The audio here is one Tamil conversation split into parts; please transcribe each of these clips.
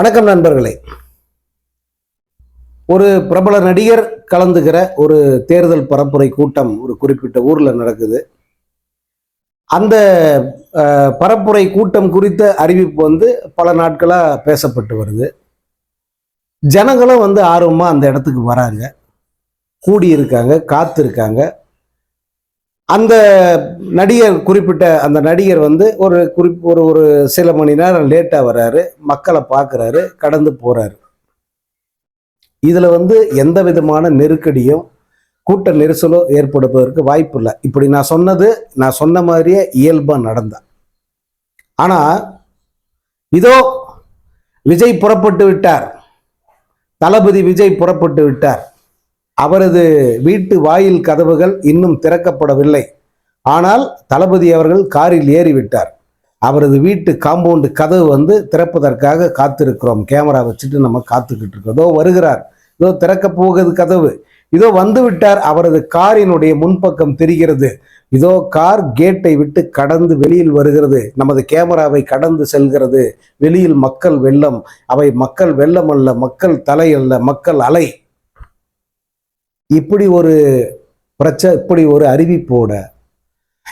வணக்கம் நண்பர்களே. ஒரு பிரபல நடிகர் கலந்துக்கிற ஒரு தேர்தல் பரப்புரை கூட்டம் ஒரு குறிப்பிட்ட ஊரில் நடக்குது. அந்த பரப்புரை கூட்டம் குறித்த அறிவிப்பு வந்து பல நாட்களாக பேசப்பட்டு வருது. ஜனங்களும் வந்து ஆர்வமாக அந்த இடத்துக்கு வராங்க. கூடி இருக்காங்க இருக்காங்க அந்த நடிகர் குறிப்பிட்ட அந்த நடிகர் வந்து ஒரு குறிப் ஒரு ஒரு சில மணி நேரம் லேட்டாக வர்றாரு. மக்களை பார்க்குறாரு. கடந்து போகிறாரு இதில் வந்து எந்த விதமான நெருக்கடியும் கூட்ட நெரிசலோ ஏற்படுவதற்கு வாய்ப்பு இல்லை. இப்படி நான் சொன்னது நான் சொன்ன மாதிரியே இயல்பாக நடந்தேன் ஆனால் இதோ விஜய் புறப்பட்டு விட்டார். தளபதி விஜய் புறப்பட்டு விட்டார். அவரது வீட்டு வாயில் கதவுகள் இன்னும் திறக்கப்படவில்லை. ஆனால் தளபதி அவர்கள் காரில் ஏறிவிட்டார். அவரது வீட்டு காம்பவுண்டு கதவு வந்து திறப்பதற்காக காத்திருக்கிறோம். கேமரா வச்சுட்டு நம்ம காத்துக்கிட்டு இருக்கோம். இதோ வருகிறார். இதோ திறக்க போகுது கதவு. இதோ வந்து விட்டார். அவரது காரினுடைய முன்பக்கம் தெரிகிறது. இதோ கார் கேட்டை விட்டு கடந்து வெளியில் வருகிறது. நமது கேமராவை கடந்து செல்கிறது. வெளியில் மக்கள் வெள்ளம். அவை மக்கள் வெள்ளம் அல்ல மக்கள் தலை அல்ல மக்கள் அலை. இப்படி ஒரு பிரச்ச இப்படி ஒரு அறிவிப்போட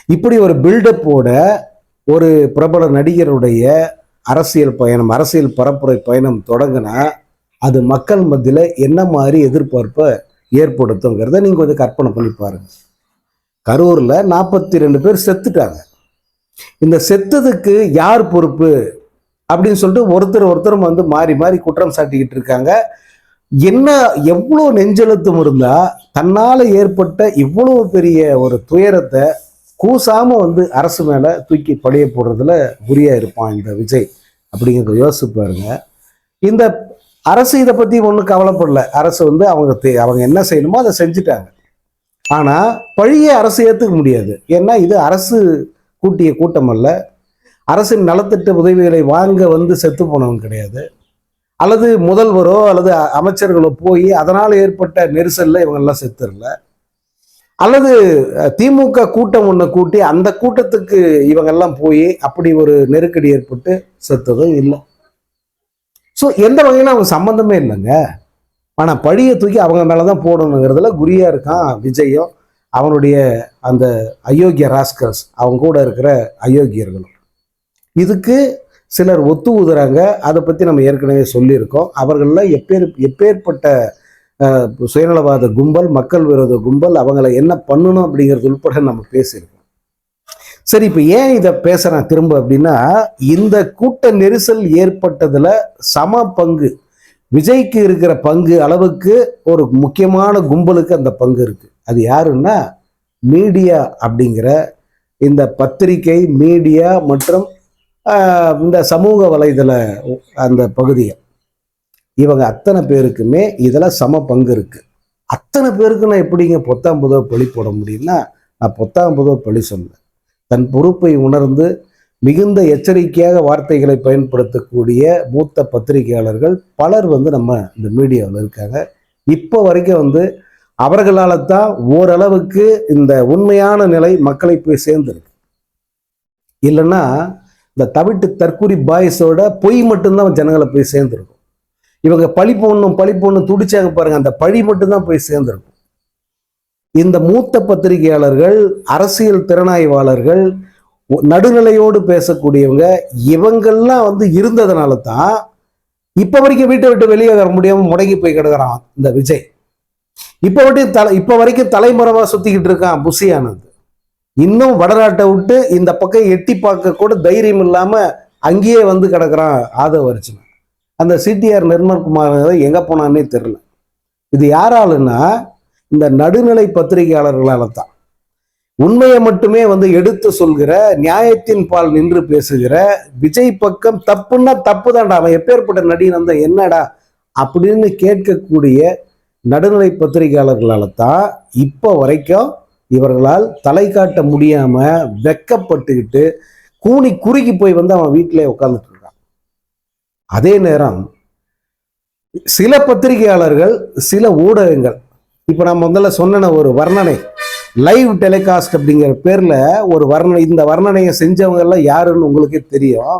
இப்படி ஒரு பில்டப்போட ஒரு பிரபல நடிகருடைய அரசியல் பயணம் அரசியல் பரப்புரை பயணம் தொடங்கினா அது மக்கள் மத்தியில் என்ன மாதிரி எதிர்பார்ப்பை ஏற்படுத்துங்கிறத நீங்கள் கொஞ்சம் கற்பனை பண்ணி பாருங்கள் கரூரில் நாற்பத்தி ரெண்டு பேர் செத்துட்டாங்க. இந்த செத்ததுக்கு யார் பொறுப்பு? அப்படின்னு சொல்லிட்டு ஒருத்தர் ஒருத்தரும் வந்து மாறி மாறி குற்றம் சாட்டிக்கிட்டு இருக்காங்க. என்ன எவ்வளோ நெஞ்செழுத்தம் இருந்தா தன்னால் ஏற்பட்ட இவ்வளோ பெரிய ஒரு துயரத்தை கூசாமல் வந்து அரசு மேலே தூக்கி பழைய போடுறதுல உரியாக இருப்பான் இந்த விஜய் அப்படிங்கிறத யோசிச்சு பாருங்க. இந்த அரசு இதை பற்றி ஒன்றும் கவலைப்படல. அரசு வந்து அவங்க அவங்க என்ன செய்யணுமோ அதை செஞ்சுட்டாங்க. ஆனால் பழிய அரசு ஏற்றுக்க முடியாது. ஏன்னா இது அரசு கூட்டிய கூட்டம் அல்ல. அரசின் நலத்திட்ட உதவிகளை வாங்க வந்து செத்து போனவங்க கிடையாது. அல்லது முதல்வரோ அல்லது அமைச்சர்களோ போய் அதனால் ஏற்பட்ட நெரிசலில் இவங்கெல்லாம் செத்துரல அல்லது திமுக கூட்டம் ஒன்று கூட்டி அந்த கூட்டத்துக்கு இவங்கெல்லாம் போய் அப்படி ஒரு நெருக்கடி ஏற்பட்டு செத்ததும் இல்லை. ஸோ எந்த வகையிலும் அவங்க சம்மந்தமே இல்லைங்க. ஆனால் பழியை தூக்கி அவங்க மேலே தான் போடணுங்கிறதுல குறியாக இருக்கான் விஜயும் அவனுடைய அந்த அயோக்கிய ராஸ்கர்ஸ் அவங்க கூட இருக்கிற அயோக்கியர்களும். இதுக்கு சிலர் ஒத்து ஊதுறாங்க அதை பற்றி நம்ம ஏற்கனவே சொல்லியிருக்கோம். அவர்களில் எப்பேர் எப்பேற்பட்ட சுயநலவாத கும்பல் மக்கள் விரோத கும்பல் அவங்கள என்ன பண்ணணும் அப்படிங்கிறது உட்பட நம்ம பேசியிருக்கோம். சரி இப்போ ஏன் இதை பேசுகிறேன் திரும்ப அப்படின்னா இந்த கூட்ட நெரிசல் ஏற்பட்டதில் சம பங்கு விஜய்க்கு இருக்கிற பங்கு அளவுக்கு ஒரு முக்கியமான கும்பலுக்கு அந்த பங்கு இருக்குது அது யாருன்னா மீடியா அப்படிங்கிற இந்த பத்திரிகை மீடியா மற்றும் இந்த சமூக வலைதள அந்த பகுதியை. இவங்க அத்தனை பேருக்குமே இதில் சம பங்கு இருக்குது அத்தனை பேருக்கு நான் எப்படிங்க பொத்தாம் புதவ பழி போட முடியும்னா நான் பொத்தாம் புதவ பழி சொன்னேன். தன் பொறுப்பை உணர்ந்து மிகுந்த எச்சரிக்கையாக வார்த்தைகளை பயன்படுத்தக்கூடிய மூத்த பத்திரிகையாளர்கள் பலர் வந்து நம்ம இந்த மீடியாவில் இருக்காங்க. இப்போ வரைக்கும் வந்து அவர்களால் தான் ஓரளவுக்கு இந்த உண்மையான நிலை மக்களை போய் சேர்ந்துருக்கு. இல்லைன்னா இந்த தவிட்டு தற்கூரி பாய்ஸோட பொய் மட்டும்தான் ஜனங்களை போய் சேர்ந்துருக்கும். இவங்க பழி போடணும் பழி போடணும் துடிச்சாங்க பாருங்க அந்த பழி மட்டும்தான் போய் சேர்ந்துருக்கும். இந்த மூத்த பத்திரிகையாளர்கள் அரசியல் திறனாய்வாளர்கள் நடுநிலையோடு பேசக்கூடியவங்க இவங்கெல்லாம் வந்து இருந்ததுனால தான் இப்போ வரைக்கும் வீட்டை விட்டு வெளியே வர முடியாமல் முடங்கி போய் கிடக்குறான் இந்த விஜய். இப்போ வரைக்கும் தலை இப்போ வரைக்கும் தலைமறைவாக சுற்றிக்கிட்டு இருக்கான் புசியானது. இன்னும் வடநாட்டை விட்டு இந்த பக்கம் எட்டி பார்க்க கூட தைரியம் இல்லாம அங்கேயே வந்து கிடக்குறான் ஆதவ அர்ஜுனன் அந்த சிடிஆர் நிர்மல்குமார் எங்க போனான்னே தெரியல. இது யாராலுன்னா இந்த நடுநிலை பத்திரிகையாளர்களால தான். உண்மையை மட்டுமே வந்து எடுத்து சொல்கிற நியாயத்தின் பால் நின்று பேசுகிற விஜய் பக்கம் தப்புன்னா தப்பு தான்டா அவன் எப்பேற்பட்ட நடிகன் அந்த என்னடா அப்படின்னு கேட்கக்கூடிய நடுநிலை பத்திரிகையாளர்களால தான் இப்போ வரைக்கும் இவர்களால் தலை காட்ட முடியாம வெக்கப்பட்டுக்கிட்டு கூனி குறுகி போய் வந்து அவன் வீட்டிலே உட்கார்ந்துட்டு இருக்கான். அதே நேரம் சில பத்திரிகையாளர்கள் சில ஊடகங்கள் இப்போ நான் முதல்ல சொன்ன ஒரு வர்ணனை லைவ் டெலிகாஸ்ட் அப்படிங்கிற பேர்ல ஒரு வர்ணனை இந்த வர்ணனையை செஞ்சவங்க எல்லாம் யாருன்னு உங்களுக்கே தெரியும்.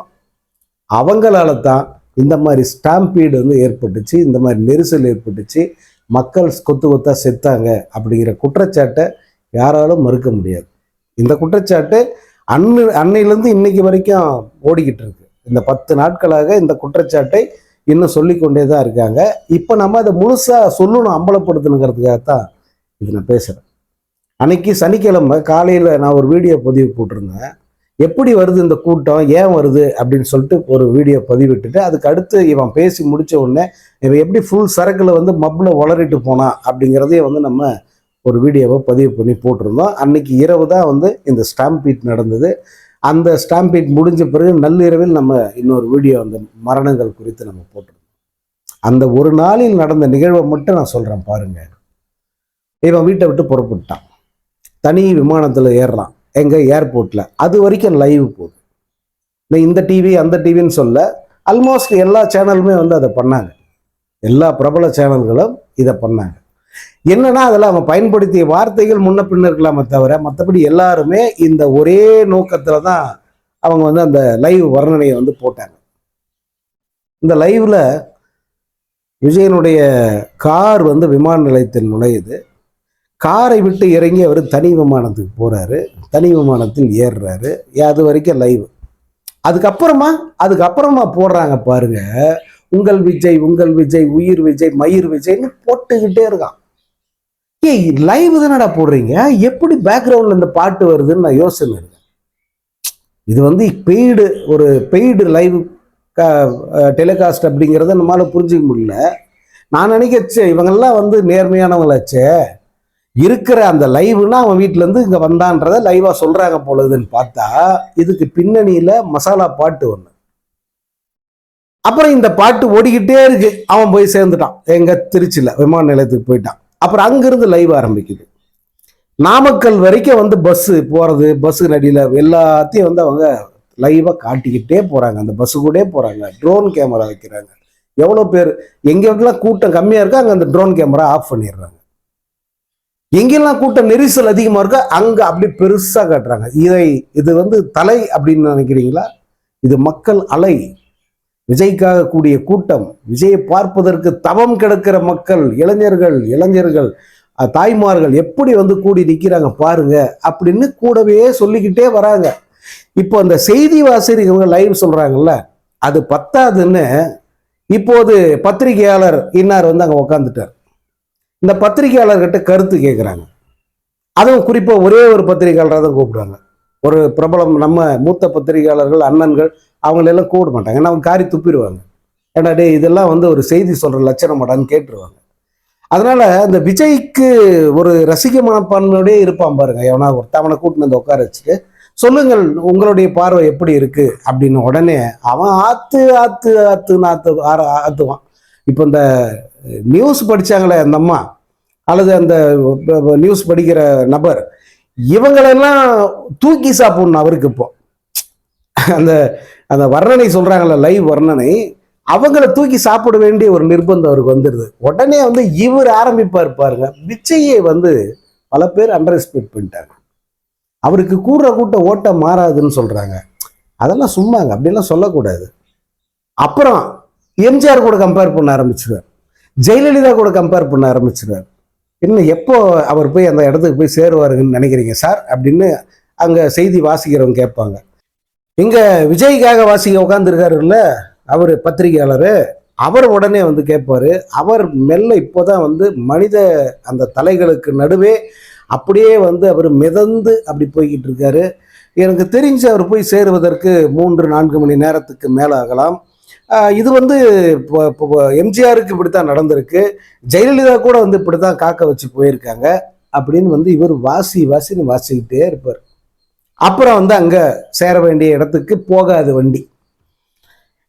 அவங்களால தான் இந்த மாதிரி ஸ்டாம்பீடு வந்து ஏற்பட்டுச்சு இந்த மாதிரி நெரிசல் ஏற்பட்டுச்சு மக்கள் கொத்து கொத்தா செத்தாங்க அப்படிங்கிற குற்றச்சாட்டை யாராலும் மறுக்க முடியாது. இந்த குற்றச்சாட்டு அன்னு அன்னையிலேருந்து இன்னைக்கு வரைக்கும் ஓடிக்கிட்டு இருக்கு. இந்த பத்து நாட்களாக இந்த குற்றச்சாட்டை இன்னும் சொல்லிக்கொண்டே தான் இருக்காங்க. இப்போ நம்ம அதை முழுசாக சொல்லணும் அம்பலப்படுத்தணுங்கிறதுக்காக தான் இது நான் பேசுகிறேன் அன்னைக்கு சனிக்கிழமை காலையில் நான் ஒரு வீடியோ பதிவு போட்டிருந்தேன். எப்படி வருது இந்த கூட்டம் ஏன் வருது அப்படின்னு சொல்லிட்டு ஒரு வீடியோ பதிவிட்டுட்டு அதுக்கு அடுத்து இவன் பேசி முடிச்ச உடனே இவன் எப்படி ஃபுல் சரக்கில் வந்து மப்பில் வளரிட்டு போனான் அப்படிங்கிறதையும் வந்து நம்ம ஒரு வீடியோவை பதிவு பண்ணி போட்டிருந்தோம். அன்னைக்கு இரவு தான் வந்து இந்த ஸ்டாம்பீட் நடந்தது. அந்த ஸ்டாம்பீட் முடிஞ்ச பிறகு நள்ளிரவில் நம்ம இன்னொரு வீடியோ அந்த மரணங்கள் குறித்து நம்ம போட்டிருந்தோம். அந்த ஒரு நாளில் நடந்த நிகழ்வை மட்டும் நான் சொல்கிறேன் பாருங்க. இவன் வீட்டை விட்டு புறப்பட்டான். தனி விமானத்தில் ஏறுறான். எங்கே? ஏர்போர்ட்டில் அது வரைக்கும் லைவ் போகுது. நான் இந்த டிவி அந்த டிவின்னு சொல்ல ஆல்மோஸ்ட் எல்லா சேனலுமே வந்து அதை பண்ணாங்க. எல்லா பிரபல சேனல்களும் இதை பண்ணாங்க. என்னன்னா அதில் அவன் பயன்படுத்திய வார்த்தைகள் முன்ன பின்ன இருக்கலாமே தவிர மற்றபடி எல்லாருமே இந்த ஒரே நோக்கத்தில் தான் அவங்க வந்து அந்த லைவ் வர்ணனையை வந்து போட்டாங்க. இந்த லைவ்ல விஜயனுடைய கார் வந்து விமான நிலையத்தில் நுழையுது. காரை விட்டு இறங்கி அவர் தனி விமானத்துக்கு போறாரு. தனி விமானத்தில் ஏறுறாரு. அது வரைக்கும் லைவ் அதுக்கப்புறமா அதுக்கப்புறமா போடுறாங்க பாருங்க. உங்கள் விஜய் உங்கள் விஜய் உயிர் விஜய் மயிர் விஜய்னு போட்டுக்கிட்டே இருக்கான். ஏய் லைவ் தானடா போடுறீங்க? எப்படி பேக்ரவுண்ட்ல இந்த பாட்டு வருதுன்னு நான் யோசனை இருக்கேன் இது வந்து பெய்டு ஒரு பெய்டு லைவ் டெலிகாஸ்ட் அப்படிங்கிறத நம்மளால புரிஞ்சுக்க முடியல. நான் நினைக்கச்சே இவங்கெல்லாம் வந்து நேர்மையானவங்களாச்சே இருக்கிற அந்த லைவ்னா அவன் வீட்டுல இருந்து இங்க வந்தான்றத லைவா சொல்றாங்க போலதுன்னு பார்த்தா இதுக்கு பின்னணியில மசாலா பாட்டு ஒண்ணு. அப்புறம் இந்த பாட்டு ஓடிக்கிட்டே இருக்கு. அவன் போய் சேர்ந்துட்டான். எங்க திருச்சியில விமான நிலையத்துக்கு போயிட்டான். அப்புறம் அங்கிருந்து லைவ் ஆரம்பிக்குது. நாமக்கல் வரைக்கும் வந்து பஸ்ஸு போகிறது பஸ்ஸு நடியில் எல்லாத்தையும் வந்து அவங்க லைவாக காட்டிக்கிட்டே போகிறாங்க அந்த பஸ்ஸு கூட போகிறாங்க ட்ரோன் கேமரா வைக்கிறாங்க. எவ்வளோ பேர் எங்கெங்கெல்லாம் கூட்டம் கம்மியாக இருக்கோ? அங்கே அந்த ட்ரோன் கேமரா ஆஃப் பண்ணிடுறாங்க. எங்கெல்லாம் கூட்டம் நெரிசல் அதிகமாக இருக்கோ அங்கே அப்படி பெருசாக காட்டுறாங்க. இதை இது வந்து தலை அப்படின்னு நினைக்கிறீங்களா? இது மக்கள் அலை. விஜய்க்காக கூடிய கூட்டம் விஜயை பார்ப்பதற்கு தவம் கிடக்கிற மக்கள் இளைஞர்கள் இளைஞர்கள் தாய்மார்கள் எப்படி வந்து கூடி நிற்கிறாங்க பாருங்க அப்படின்னு கூடவே சொல்லிக்கிட்டே வராங்க. இப்போ அந்த செய்தி வாசிரியர் இவங்க லைவ் சொல்றாங்கல்ல அது பத்தாதுன்னு இப்போது பத்திரிகையாளர் இன்னார் வந்து அங்கே உக்காந்துட்டார். இந்த பத்திரிகையாளர்கிட்ட கருத்து கேட்குறாங்க அதுவும் குறிப்பாக ஒரே ஒரு பத்திரிகையாளராக தான் கூப்பிடுறாங்க. ஒரு பிரபலம் நம்ம மூத்த பத்திரிகையாளர்கள் அண்ணன்கள் அவங்களெல்லாம் கூட மாட்டாங்க. ஏன்னா அவங்க காரி துப்பிடுவாங்க. ஏன்னா டே இதெல்லாம் வந்து ஒரு செய்தி சொல்கிற லட்சணம் மாட்டான்னு கேட்டுருவாங்க. அதனால இந்த விஜய்க்கு ஒரு ரசிக மனப்பான்மையோடய இருப்பான் பாருங்க. எவனா ஒருத்தவனை கூட்டின்னு வந்து உட்கார வச்சுட்டு சொல்லுங்கள் உங்களுடைய பார்வை எப்படி இருக்கு? அப்படின்னு உடனே அவன் ஆத்து ஆத்து ஆத்துன்னு ஆத்து ஆற- ஆத்துவான். இப்போ இந்த நியூஸ் படிச்சாங்களே அந்த அம்மா அல்லது அந்த நியூஸ் படிக்கிற நபர் இவங்களெல்லாம் தூக்கி சாப்பிடணும் அவருக்கு இப்போ. அந்த அந்த வர்ணனை சொல்றாங்கல்ல லைவ் வர்ணனை அவங்கள தூக்கி சாப்பிட வேண்டிய ஒரு நிர்பந்தம் அவருக்கு வந்துடுது உடனே வந்து இவர் ஆரம்பிப்பார் பாருங்க. விஜயை வந்து பல பேர் அண்டர் எஸ்டிமேட் பண்ணிட்டாங்க. அவருக்கு கூடுற கூட்டம் ஓட்ட மாறாதுன்னு சொல்றாங்க. அதெல்லாம் சும்மாங்க அப்படிலாம் சொல்லக்கூடாது. அப்புறம் எம்ஜிஆர் கூட கம்பேர் பண்ண ஆரம்பிச்சிருவார். ஜெயலலிதா கூட கம்பேர் பண்ண ஆரம்பிச்சிருவார். இன்னும் எப்போ அவர் போய் அந்த இடத்துக்கு போய் சேருவாருன்னு நினைக்கிறீங்க சார் அப்படின்னு அங்கே செய்தி வாசிக்கிறவங்க கேட்பாங்க. இங்கே விஜய்க்காக வாசிக்க உட்காந்துருக்காருல்ல அவர் பத்திரிகையாளர் அவர் உடனே வந்து கேட்பாரு அவர் மெல்ல இப்போ தான் வந்து மனித அந்த தலைகளுக்கு நடுவே அப்படியே வந்து அவர் மிதந்து அப்படி போய்கிட்டு இருக்காரு எனக்கு தெரிஞ்சு அவர் போய் சேருவதற்கு மூன்று நான்கு மணி நேரத்துக்கு மேலே ஆகலாம் இது வந்து இப்போ- இப்போ எம்ஜிஆருக்கு இப்படித்தான் நடந்திருக்கு. ஜெயலலிதா கூட வந்து இப்படி தான் காக்க வச்சு போயிருக்காங்க அப்படின்னு வந்து இவர் வாசி வாசின்னு வாசிக்கிட்டே இருப்பார். அப்புறம் வந்து அங்கே சேர வேண்டிய இடத்துக்கு போகாது வண்டி.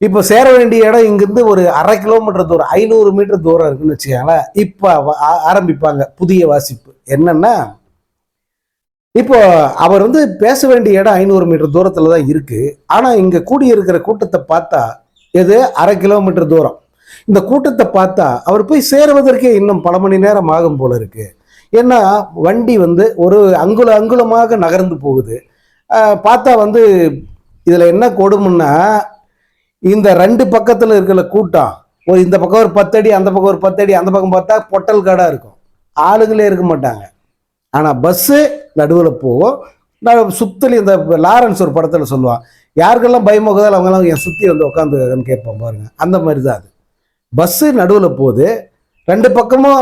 இப்போ சேர வேண்டிய இடம் இங்கேருந்து ஒரு அரை கிலோமீட்டர் தூரம் ஐநூறு மீட்டர் தூரம் இருக்குன்னு வச்சுக்கோங்களேன். இப்போ ஆரம்பிப்பாங்க புதிய வாசிப்பு. என்னன்னா இப்போ அவர் வந்து பேச வேண்டிய இடம் ஐநூறு மீட்டர் தூரத்தில் தான் இருக்குது ஆனால் இங்கே கூடி இருக்கிற கூட்டத்தை பார்த்தா எது? அரை கிலோமீட்டர் தூரம். இந்த கூட்டத்தை பார்த்தா அவர் போய் சேருவதற்கே இன்னும் பல மணி நேரம் ஆகும் போல இருக்கு. ஏன்னா வண்டி வந்து ஒரு அங்குல அங்குலமாக நகர்ந்து போகுது. பார்த்தா வந்து இதில் என்ன கொடுமைன்னா இந்த ரெண்டு பக்கத்தில் இருக்கிற கூட்டம் ஒரு இந்த பக்கம் ஒரு பத்தடி அந்த பக்கம் ஒரு பத்தடி அந்த பக்கம் பார்த்தா பொட்டல் காடாக இருக்கும். ஆளுங்களே இருக்க மாட்டாங்க. ஆனால் பஸ்ஸு நடுவில் போகும் நான் சுத்தலி இந்த லாரன்ஸ் ஒரு படத்தில் சொல்லுவான் யாருக்கெல்லாம் பயமுகதால் அவங்கெல்லாம் என் சுற்றி வந்து உட்காந்து கேட்போம் பாருங்க. அந்த மாதிரி தான் அது. பஸ்ஸு நடுவில் போகுது ரெண்டு பக்கமும்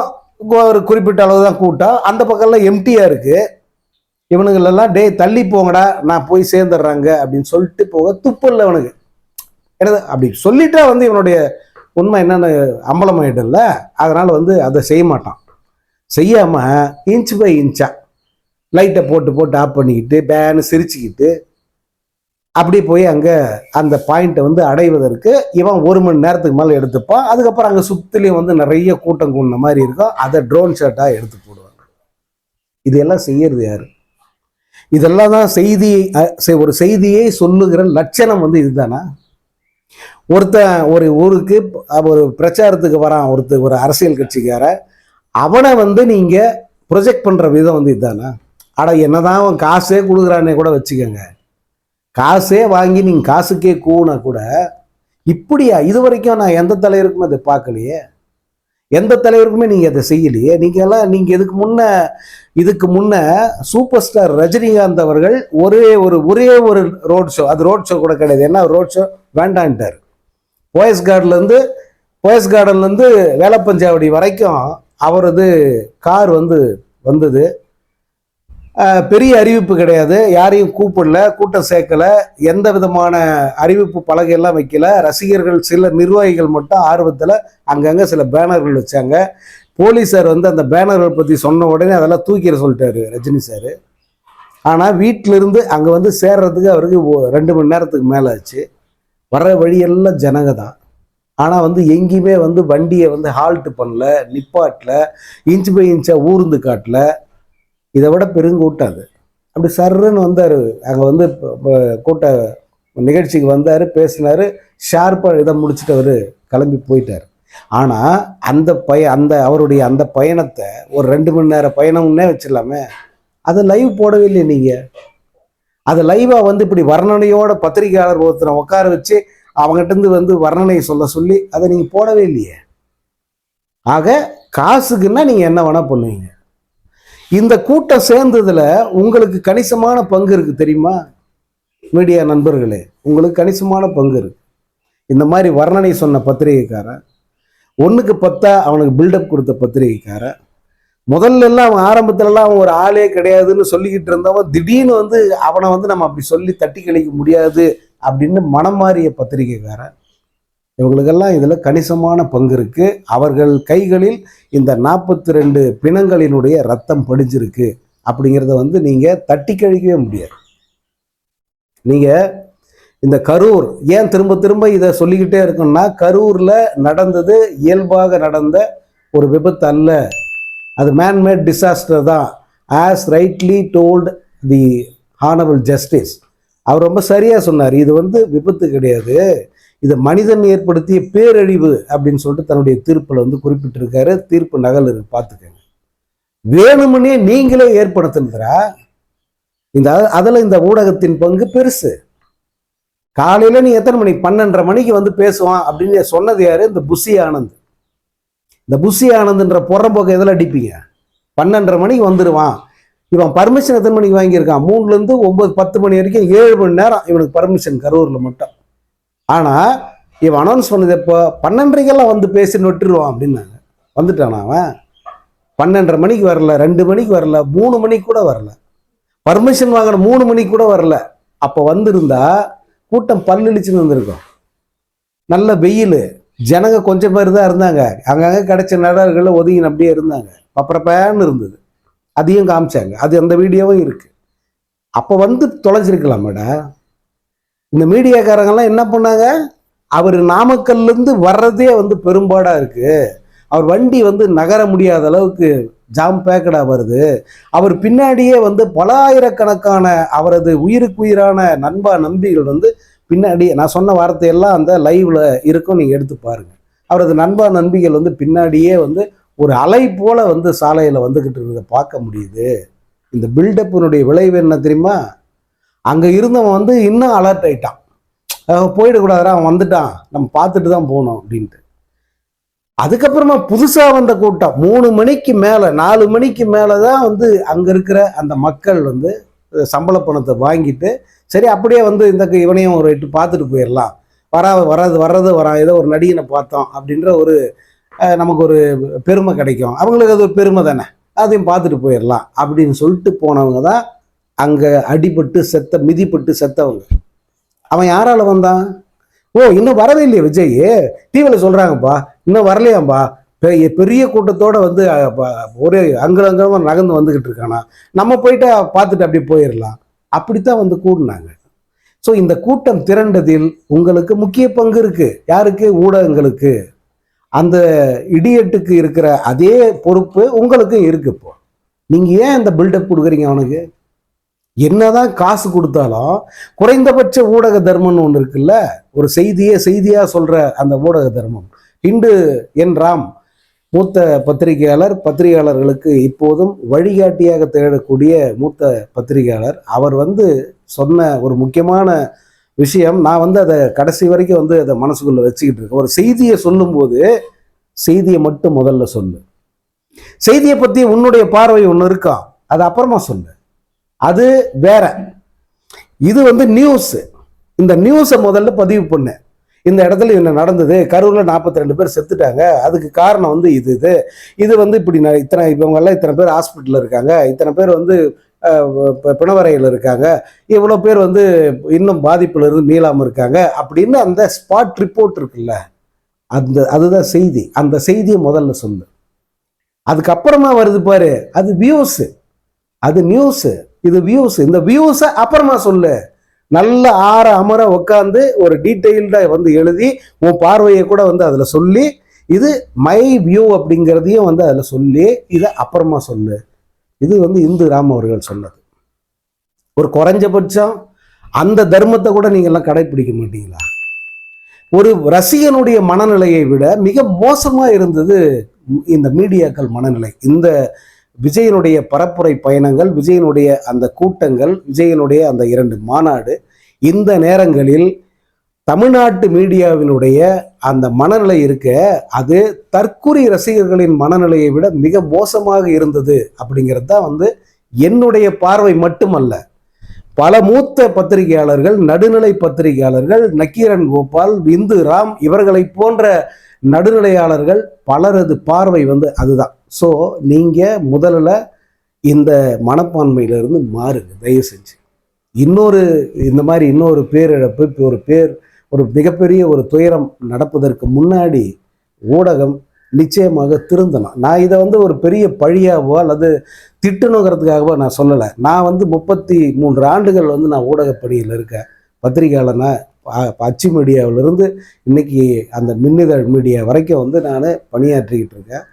ஒரு குறிப்பிட்ட அளவு தான் கூட்டம் அந்த பக்கம்லாம் எம்டியாக இருக்குது இவனுங்களெல்லாம் டேய் தள்ளி போங்கடா நான் போய் சேர்ந்துடுறாங்க அப்படின்னு சொல்லிட்டு போக துப்பல்ல அவனுக்கு எனது அப்படி சொல்லிட்டா வந்து இவனுடைய உண்மை என்னென்னு அம்பலமாயிடும்ல. அதனால வந்து அதை செய்ய மாட்டான். செய்யாம இன்ச் பை இன்ச்சா லைட்டை போட்டு போட்டு ஆஃப் பண்ணிக்கிட்டு பேனு சிரிச்சுக்கிட்டு அப்படி போய் அங்கே அந்த பாயிண்ட்டை வந்து அடைவதற்கு இவன் ஒரு மணி நேரத்துக்கு மேலே எடுத்துப்பான். அதுக்கப்புறம் அங்கே சுற்றிலையும் வந்து நிறைய கூட்டம் கூடின மாதிரி இருக்கும். அதை ட்ரோன் ஷாட்டாக எடுத்து போடுவாங்க. இதெல்லாம் செய்யறது யாரு? இதெல்லாம் தான் செய்தி செ- ஒரு செய்தியை சொல்லுகிற லட்சணம் வந்து இதுதானா? ஒருத்தன் ஒரு ஊருக்கு ஒரு பிரச்சாரத்துக்கு வரான் ஒருத்தர் ஒரு அரசியல் கட்சிக்கார அவனை வந்து நீங்கள் ப்ரொஜெக்ட் பண்ணுற விதம் வந்து இதுதானா? அட என்னதான் அவன் காசே கொடுக்குறானே கூட வச்சுக்கோங்க. காசே வாங்கி நீங்கள் காசுக்கே கூனா கூட இப்படியா? இது வரைக்கும் நான் எந்த தலைவருக்கும் அதை பார்க்கலையே. எந்த தலைவருக்குமே நீங்கள் அதை செய்யலையே. நீங்கள் எல்லாம் நீங்கள் இதுக்கு முன்ன இதுக்கு முன்ன சூப்பர் ஸ்டார் ரஜினிகாந்த் அவர்கள் ஒரே ஒரு ஒரே ஒரு ரோட் ஷோ அது ரோட் ஷோ கூட கிடையாது. என்ன ரோட் ஷோ? வேண்டான்ட்டார். போயஸ் கார்டுலேருந்து போயஸ் கார்டன்லேருந்து வேலப்பஞ்சாவடி வரைக்கும் அவரது கார் வந்து வந்தது. பெரிய அறிவிப்பு கிடையாது. யாரையும் கூப்பிடல கூட்டம் சேர்க்கல எந்த விதமான அறிவிப்பு பலகையெல்லாம் வைக்கல. ரசிகர்கள் சில நிர்வாகிகள் மட்டும் ஆர்வத்தில் அங்கங்கே சில பேனர்கள் வச்சாங்க. போலீஸார் வந்து அந்த பேனர்கள் பற்றி சொன்ன உடனே அதெல்லாம் தூக்கிட சொல்லிட்டாரு ரஜினி சார் ஆனால் வீட்டிலிருந்து அங்கே வந்து சேர்றதுக்கு அவருக்கு ஒ- ரெண்டு மணி நேரத்துக்கு மேலே ஆச்சு. வர்ற வழியெல்லாம் ஜனங்க தான். ஆனால் வந்து எங்கேயுமே வந்து வண்டியை வந்து ஹால்ட்டு பண்ணல நிப்பாட்டில் இன்ச் பை இன்ச்சாக ஊர்ந்து காட்டல. இதை விட பெருங்கூட்டம் அது. அப்படி சர்ன்னு வந்தார். அங்கே வந்து கூட்ட நிகழ்ச்சிக்கு வந்தார் பேசினார். ஷார்ப்பாக இதை முடிச்சுட்டு அவர் கிளம்பி போயிட்டார். ஆனால் அந்த பய அந்த அவருடைய அந்த பயணத்தை ஒரு ரெண்டு மணி நேர பயணம்னே வச்சிடலாமே. அதை லைவ் போடவே இல்லை நீங்கள் அது லைவாக வந்து இப்படி வர்ணனையோட பத்திரிகையாளர் ஒருத்தரை உட்கார வச்சு அவங்ககிட்டருந்து வந்து வர்ணனையை சொல்ல சொல்லி அதை நீங்கள் போடவே இல்லையே. ஆக காசுக்குன்னா நீங்கள் என்ன வேணால் பண்ணுவீங்க. இந்த கூட்டம் சேர்ந்ததுல உங்களுக்கு கணிசமான பங்கு இருக்கு தெரியுமா? மீடியா நண்பர்களே உங்களுக்கு கணிசமான பங்கு இருக்கு. இந்த மாதிரி வர்ணனை சொன்ன பத்திரிகைக்காரன் ஒன்றுக்கு பத்தா அவனுக்கு பில்டப் கொடுத்த பத்திரிகைக்காரன் முதல்ல எல்லாம் அவன் ஆரம்பத்துலலாம் அவன் ஒரு ஆளே கிடையாதுன்னு சொல்லிக்கிட்டு இருந்தவன் திடீர்னு வந்து அவனை வந்து நம்ம அப்படி சொல்லி தட்டி கழிக்க முடியாது அப்படின்னு மனம் மாறிய பத்திரிகைக்காரன். இவங்களுக்கெல்லாம் இதில் கணிசமான பங்கு இருக்குது அவர்கள் கைகளில் இந்த நாற்பத்தி ரெண்டு பிணங்களினுடைய ரத்தம் படிஞ்சிருக்கு. அப்படிங்கிறத வந்து நீங்கள் தட்டி கழிக்கவே முடியாது. நீங்கள் இந்த கரூர் ஏன் திரும்ப திரும்ப இதை சொல்லிக்கிட்டே இருக்கணும்னா கரூரில் நடந்தது இயல்பாக நடந்த ஒரு விபத்து அல்ல. அது மேன்மேட் டிசாஸ்டர் தான். As rightly told the honourable justice அவர் ரொம்ப சரியாக சொன்னார். இது வந்து விபத்து கிடையாது. இது மனிதன் ஏற்படுத்திய பேரழிவு அப்படின்னு சொல்லிட்டு தன்னுடைய தீர்ப்பில் வந்து குறிப்பிட்டிருக்காரு. தீர்ப்பு நகல் இருக்கு பார்த்துக்கங்க. வேணுமனே நீங்களே ஏற்படுத்தினதுரா இந்த அதில் இந்த ஊடகத்தின் பங்கு பெருசு. காலையில் நீ எத்தனை மணிக்கு பன்னெண்டரை மணிக்கு வந்து பேசுவான் அப்படின்னு சொன்னது யாரு? இந்த புஷி ஆனந்த். இந்த புஷி ஆனந்த்ன்ற புறம்போக்கை எதில் அடிப்பீங்க? பன்னெண்டரை மணிக்கு வந்துடுவான் இவன் பர்மிஷன் எத்தனை மணிக்கு வாங்கியிருக்கான்? மூணுலேருந்து ஒம்பது பத்து மணி வரைக்கும் ஏழு மணி நேரம் இவனுக்கு பர்மிஷன் கரூரில் மட்டும். ஆனால் இவன் அனௌன்ஸ் பண்ணது எப்போ பன்னெண்டரைக்கெல்லாம் வந்து பேசின்னு விட்டுருவான் அப்படின்னாங்க வந்துட்டானா அவன். பன்னெண்டரை மணிக்கு வரல ரெண்டு மணிக்கு வரல மூணு மணிக்கு கூட வரல. பர்மிஷன் வாங்கின மூணு மணிக்கு கூட வரல. அப்போ வந்திருந்தா கூட்டம் பல்லிழிச்சுன்னு வந்திருக்கும். நல்ல வெயில். ஜனங்க கொஞ்சம் பேர் தான் இருந்தாங்க. அங்கங்கே கிடைச்ச நடர்களில் ஒதுங்கின அப்படியே இருந்தாங்க. பப்பரப்பேன்னு இருந்தது. அதையும் காமிச்சாங்க. அது அந்த வீடியோவும் இருக்குது அப்போ வந்து தொலைஞ்சிருக்கலாம் மேடம் இந்த மீடியாக்காரங்கெல்லாம் என்ன பண்ணாங்க? அவர் நாமக்கல்லேருந்து வர்றதே வந்து பெரும்பாடாக இருக்குது அவர் வண்டி வந்து நகர முடியாத அளவுக்கு ஜாம் பேக்கடாக வருது. அவர் பின்னாடியே வந்து பல ஆயிரக்கணக்கான அவரது உயிருக்கு உயிரான நண்பா நம்பிகள் வந்து பின்னாடி நான் சொன்ன வார்த்தையெல்லாம் அந்த லைவில் இருக்கும் நீங்கள் எடுத்து பாருங்கள் அவரது நண்பா நண்பிகள் வந்து பின்னாடியே வந்து ஒரு அலை போல் வந்து சாலையில் வந்துக்கிட்டு இருக்கிறத பார்க்க முடியுது. இந்த பில்டப்பினுடைய விளைவு என்ன தெரியுமா? அங்கே இருந்தவன் வந்து இன்னும் அலர்ட் ஆயிட்டான். போயிடக்கூடாதுரா அவன் வந்துட்டான். நம்ம பார்த்துட்டு தான் போகணும் அப்படின்ட்டு. அதுக்கப்புறமா புதுசாக வந்த கூட்டம். மூணு மணிக்கு மேலே நாலு மணிக்கு மேலே தான் வந்து அங்கே இருக்கிற அந்த மக்கள் வந்து சம்பள பணத்தை வாங்கிட்டு சரி அப்படியே வந்து இந்த இவனையும் ஒரு எட்டு பார்த்துட்டு போயிடலாம். வரா வர்றது வர்றது வரா ஏதோ ஒரு நடிகனை பார்த்தோம் அப்படின்ற ஒரு நமக்கு ஒரு பெருமை கிடைக்கும். அவங்களுக்கு அது ஒரு பெருமை தானே. அதையும் பார்த்துட்டு போயிடலாம் அப்படின்னு சொல்லிட்டு போனவங்க தான் அங்கே அடிபட்டு செத்த மிதிப்பட்டு செத்தவங்க. அவன் யாரால வந்தான்? ஓ இன்னும் வரவே இல்லையே விஜய் டிவியில் சொல்கிறாங்கப்பா இன்னும் வரலையாம்பா? பெரிய பெரிய கூட்டத்தோடு வந்து ஒரே அங்கங்க நகர்ந்து வந்துக்கிட்டு இருக்கானா? நம்ம போயிட்டு பார்த்துட்டு அப்படி போயிடலாம் அப்படித்தான் வந்து கூடினாங்க. ஸோ இந்த கூட்டம் திரண்டதில் உங்களுக்கு முக்கிய பங்கு இருக்குது யாருக்கு? ஊடகங்களுக்கு. அந்த இடியட்டுக்கு இருக்கிற அதே பொறுப்பு உங்களுக்கும் இருக்கு இப்போ. நீங்கள் ஏன் இந்த பில்டப் கொடுக்குறீங்க அவனுக்கு? என்னதான் காசு கொடுத்தாலும் குறைந்தபட்ச ஊடக தர்மம்னு ஒன்று இருக்குல்ல? ஒரு செய்தியே செய்தியா சொல்ற அந்த ஊடக தர்மம். இன்று என் ராம் மூத்த பத்திரிகையாளர் பத்திரிகையாளர்களுக்கு இப்போதும் வழிகாட்டியாக தேடக்கூடிய மூத்த பத்திரிகையாளர். அவர் வந்து சொன்ன ஒரு முக்கியமான விஷயம் நான் வந்து அதை கடைசி வரைக்கும் வந்து அதை மனசுக்குள்ள வச்சுக்கிட்டு இருக்கேன். ஒரு செய்தியை சொல்லும்போது செய்தியை மட்டும் முதல்ல சொல்லு. செய்தியை பற்றி உன்னுடைய பார்வை ஒன்று இருக்கா? அது அப்புறமா சொல்லு. அது வேற. இது வந்து நியூஸ் இந்த நியூஸை முதல்ல பதிவு பண்ணு. இந்த இடத்துல என்ன நடந்தது? கரூர்ல நாற்பத்தி ரெண்டு பேர் செத்துட்டாங்க. அதுக்கு காரணம் வந்து இது இது. இது வந்து இப்படி நான் இத்தனை இவங்க எல்லாம் இத்தனை பேர் ஹாஸ்பிட்டல்ல இருக்காங்க. இத்தனை பேர் வந்து பிணவரையில் இருக்காங்க. இவ்வளோ பேர் வந்து இன்னும் பாதிப்புல இருந்து மீளாமல் இருக்காங்க அப்படின்னு அந்த ஸ்பாட் ரிப்போர்ட் இருக்குல்ல. அந்த அதுதான் செய்தி. அந்த செய்தியை முதல்ல சொல்லு. அதுக்கப்புறமா வருது பாரு. அது வியூஸ் அது நியூஸ் இது வியூஸ் இந்த வியூஸை அப்புறமா சொல்லு. நல்ல ஆற அமர உட்காந்து ஒரு டீட்டெயில்டாக வந்து எழுதி உன் பார்வையை கூட வந்து அதுல சொல்லி இது மை வியூ அப்படிங்கிறதையும் வந்து அதுல சொல்லி இதை அப்புறமா சொல்லு. இது வந்து இந்து ராம் அவர்கள் சொன்னது. ஒரு குறைஞ்சபட்சம் அந்த தர்மத்தை கூட நீங்க எல்லாம் கடைபிடிக்க மாட்டீங்களா? ஒரு ரசிகனுடைய மனநிலையை விட மிக மோசமா இருந்தது இந்த மீடியாக்கள் மனநிலை. இந்த விஜயனுடைய பரப்புரை பயணங்கள் விஜயனுடைய அந்த கூட்டங்கள் விஜயனுடைய அந்த இரண்டு மாநாடு இந்த நேரங்களில் தமிழ்நாட்டு மீடியாவினுடைய அந்த மனநிலை இருக்க அது தற்குறி ரசிகர்களின் மனநிலையை விட மிக மோசமாக இருந்தது அப்படிங்கிறது தான் வந்து என்னுடைய பார்வை மட்டுமல்ல. பல மூத்த பத்திரிகையாளர்கள் நடுநிலை பத்திரிகையாளர்கள் நக்கீரன் கோபால் இந்து ராம் இவர்களை போன்ற நடுநிலையாளர்கள் பலரது பார்வை வந்து அதுதான். ஸோ நீங்கள் முதல்ல இந்த மனப்பான்மையிலிருந்து மாறுங்க தயவு செஞ்சு. இன்னொரு இந்த மாதிரி இன்னொரு பேரிழப்பு இப்போ ஒரு பேர் ஒரு மிகப்பெரிய ஒரு துயரம் நடப்பதற்கு முன்னாடி ஊடகம் நிச்சயமாக திருந்தணும் நான் இதை வந்து ஒரு பெரிய பழியாவோ அல்லது திட்டணுங்கிறதுக்காகவோ நான் சொல்லலை. நான் வந்து முப்பத்தி மூன்று ஆண்டுகள் வந்து நான் ஊடகப்பணியில் இருக்கேன். பத்திரிகையாளனா அச்சு மீடியாவிலிருந்து இன்னைக்கு அந்த மின்னிதழ் மீடியா வரைக்கும் வந்து நான் பணியாற்றிக்கிட்டு இருக்கேன்.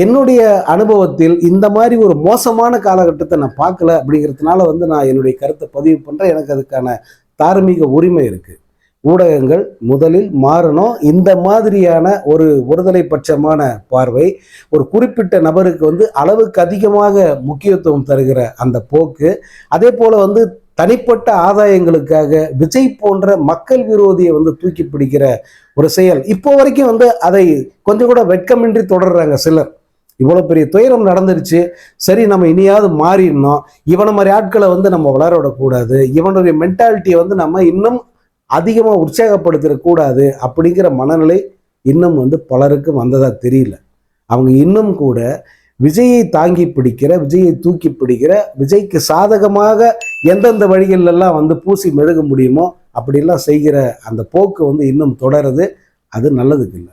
என்னுடைய அனுபவத்தில் இந்த மாதிரி ஒரு மோசமான காலகட்டத்தை நான் பார்க்கல அப்படிங்கிறதுனால வந்து நான் என்னுடைய கருத்தை பதிவு பண்ணுறேன் எனக்கு அதுக்கான தார்மீக உரிமை இருக்குது ஊடகங்கள் முதலில் மாறணும். இந்த மாதிரியான ஒரு ஒருதலை பட்சமான பார்வை ஒரு குறிப்பிட்ட நபருக்கு வந்து அளவுக்கு அதிகமாக முக்கியத்துவம் தருகிற அந்த போக்கு அதே போல் வந்து தனிப்பட்ட ஆதாயங்களுக்காக விஜய் போன்ற மக்கள் விரோதியை வந்து தூக்கி பிடிக்கிற ஒரு செயல். இப்போ வரைக்கும் வந்து அதை கொஞ்சம் கூட வெட்கமின்றி தொடர்றாங்க சிலர். இவ்வளோ பெரிய துயரம் நடந்துருச்சு. சரி நம்ம இனியாவது மாறிடணும். இவனை மாதிரி ஆட்களை வந்து நம்ம வளர விடக்கூடாது. இவனுடைய மென்டாலிட்டியை வந்து நம்ம இன்னும் அதிகமாக உற்சாகப்படுத்திடக்கூடாது அப்படிங்கிற மனநிலை இன்னும் வந்து பலருக்கு வந்ததாக தெரியல. அவங்க இன்னும் கூட விஜயை தாங்கி பிடிக்கிற விஜயை தூக்கி பிடிக்கிற விஜய்க்கு சாதகமாக எந்தெந்த வழிகளெல்லாம் வந்து பூசி மெழுக முடியுமோ அப்படிலாம் செய்கிற அந்த போக்கு வந்து இன்னும் தொடருது. அது நல்லதுக்கு இல்லை.